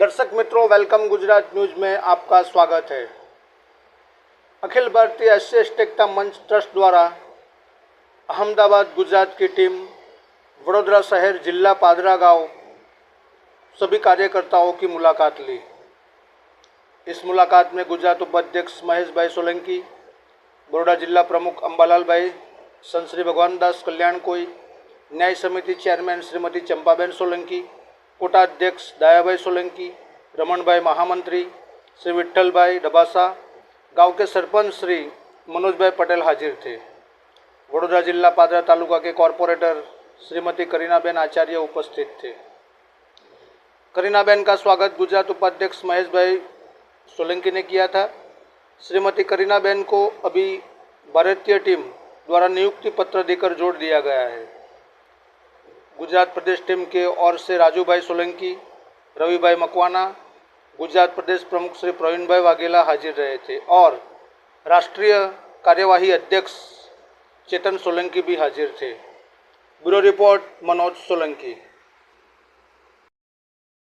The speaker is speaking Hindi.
दर्शक मित्रों वेलकम गुजरात न्यूज़ में आपका स्वागत है। अखिल भारतीय एस सी टेकता मंच ट्रस्ट द्वारा अहमदाबाद गुजरात की टीम वडोदरा शहर, जिला पादरा गाँव, सभी कार्यकर्ताओं की मुलाकात ली। इस मुलाकात में गुजरात उपाध्यक्ष महेश भाई सोलंकी बड़ोड़ा जिला प्रमुख अंबालाल भाई, संत श्री भगवान दास कल्याण कोई, न्याय समिति चेयरमैन श्रीमती चंपाबेन सोलंकी कोटाध्यक्ष दयाभाई सोलंकी रमणभाई महामंत्री श्री विठ्ठलभाई डबासा गाँव के सरपंच श्री मनोज भाई पटेल हाजिर थे। वडोदरा जिला पादरा तालुका के कॉरपोरेटर श्रीमती करीनाबेन आचार्य उपस्थित थे। करीनाबेन का स्वागत गुजरात उपाध्यक्ष महेश भाई सोलंकी ने किया था। श्रीमती करीनाबेन को अभी भारतीय टीम द्वारा नियुक्ति पत्र देकर जोड़ दिया गया है। गुजरात प्रदेश टीम के ओर से राजू भाई सोलंकी रवि भाई मकवाना, गुजरात प्रदेश प्रमुख श्री प्रवीण भाई वाघेला हाजिर रहे थे और राष्ट्रीय कार्यवाही अध्यक्ष चेतन सोलंकी भी हाजिर थे। Bureau report, Manoj Solanki.